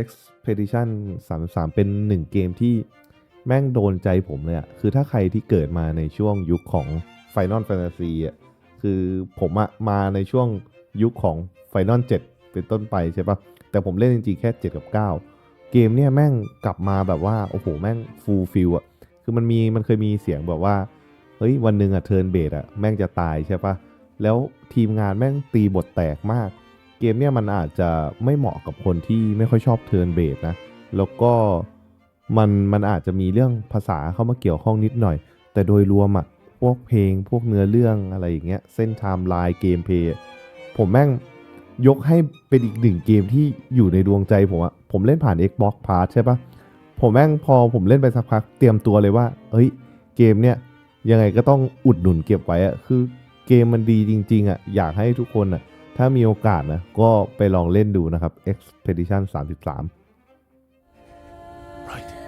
Expedition 33 เป็นหนึ่งเกมที่แม่งโดนใจผมเลยอะคือถ้าใครที่เกิดมาในช่วงยุคของ Final Fantasy อะคือผมอะมาในช่วงยุคของ Final 7 เป็นต้นไปใช่ปะแต่ผมเล่นจริงๆแค่ 7 กับ 9 เกมเนี่ยแม่งกลับมาแบบว่า โอ้โห แม่งฟูลฟิลอะคือมันมีมันเคยมีเสียงแบบว่า เฮ้ย วันหนึ่งอะเทิร์นเบดอะแม่งจะตายใช่ปะแล้วทีมงานแม่งตีบทแตกมาก เกมเนี่ยมันอาจจะไม่เหมาะกับคนที่ไม่ค่อยชอบเทิร์นเบดนะ แล้วก็มันมันอาจจะมีเรื่องภาษาเข้ามาเกี่ยวข้องนิดหน่อย แต่โดยรวมอะพวกเพลงพวกเนื้อเรื่องอะไรอย่างเงี้ยเส้นไทม์ไลน์เกมเพย์ผมแม่งยกให้เป็นอีกหนึ่งเกมที่อยู่ในดวงใจผมอะผมเล่นผ่าน Xbox Pass ใช่ปะผมแม่งพอผมเล่นไปสักพักเตรียมตัวเลยว่า เอ้ย เกมเนี่ยยังไงก็ต้องอุดหนุนเก็บไว้อะคือเกมมันดีจริง ๆอะอยากให้ทุกคนอะ ถ้ามีโอกาสนะ ก็ไปลองเล่นดูนะครับ Expedition 33 right.